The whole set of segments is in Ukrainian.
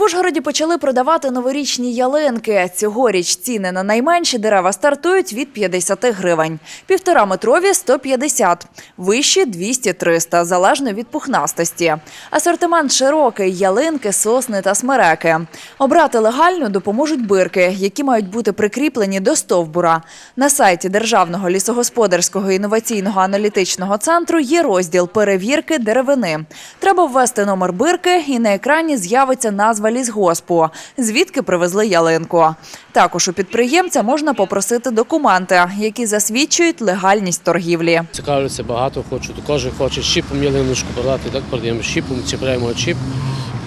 В Ужгороді почали продавати новорічні ялинки. Цьогоріч ціни на найменші дерева стартують від 50 гривень. Півтора метрові – 150, вищі – 200-300, залежно від пухнастості. Асортимент широкий – ялинки, сосни та смереки. Обрати легально допоможуть бирки, які мають бути прикріплені до стовбура. На сайті Державного лісогосподарського інноваційного аналітичного центру є розділ перевірки деревини. Треба ввести номер бирки, і на екрані з'явиться назва лісгоспу, звідки привезли ялинку. Також у підприємця можна попросити документи, які засвідчують легальність торгівлі. Цікавляться багато, хочуть, кожен хоче щіпом ялиночку продати, так продаємо щіпом, чіпляємо чіп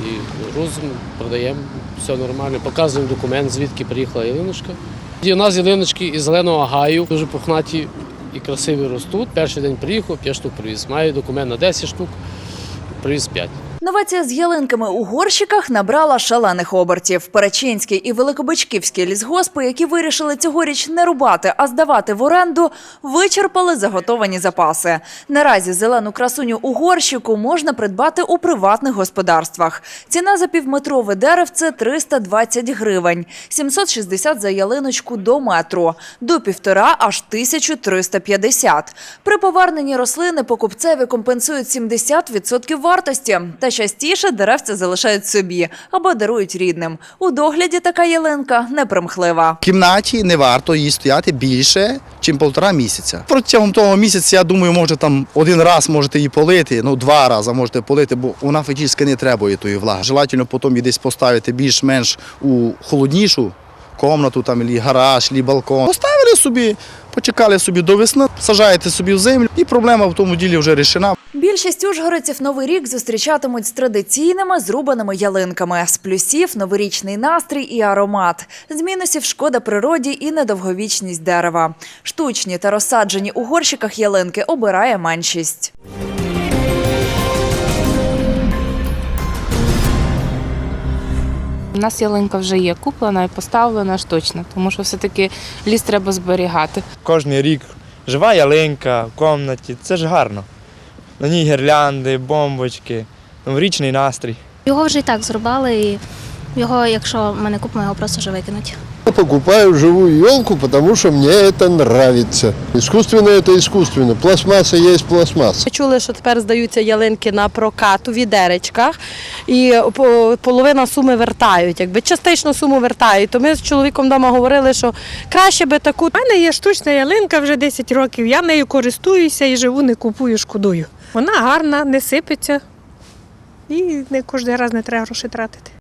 і грузимо, продаємо, все нормально. Показуємо документ, звідки приїхала ялиночка. І у нас ялиночки із зеленого гаю, дуже пухнаті і красиві ростуть. Перший день приїхав, 5 штук привіз. Маю документ на 10 штук, привіз 5. Новація з ялинками у горщиках набрала шалених обертів. Перечинський і Великобичківські лісгоспи, які вирішили цьогоріч не рубати, а здавати в оренду, вичерпали заготовані запаси. Наразі зелену красуню у горщику можна придбати у приватних господарствах. Ціна за півметрове деревце – 320 гривень, 760 за ялиночку до метру, до півтора – аж 1350. При поверненні рослини покупцеві компенсують 70% вартості, та частіше деревця залишають собі або дарують рідним. У догляді така ялинка непримхлива. В кімнаті не варто їй стояти більше, ніж півтора місяця. Протягом того місяця, я думаю, може там один раз можете її полити, ну два рази можете полити, бо вона фактично не требує тої влаги. Желательно потім її десь поставити більш-менш у холоднішу комнату, там, або гараж, або балкон. Поставили собі, почекали собі до весни, сажаєте собі в землю, і проблема в тому ділі вже рішена. Більшість ужгородців Новий рік зустрічатимуть з традиційними зрубаними ялинками. З плюсів – новорічний настрій і аромат. З мінусів – шкода природі і недовговічність дерева. Штучні та розсаджені у горщиках ялинки обирає меншість. У нас ялинка вже є куплена і поставлена ж точно, тому що все-таки ліс треба зберігати. Кожний рік жива ялинка в кімнаті, це ж гарно. На ній гірлянди, бомбочки, новорічний настрій. Його вже і так зрубали, і його, якщо ми не купимо, його просто вже викинуть. Я покупаю живую елку, потому что мне это нравится. Искусственно это искусственно. Пластмасса есть пластмасса. Ми чули, що тепер здаються ялинки на прокат у відеречках, і по- половина суми вертають. Якби частично суму вертають. То ми з чоловіком вдома говорили, що краще би таку У мене є штучна ялинка вже 10 років. Я нею користуюся і живу, не купую, шкодую. Вона гарна, не сипеться і не кожен раз не треба гроші тратити.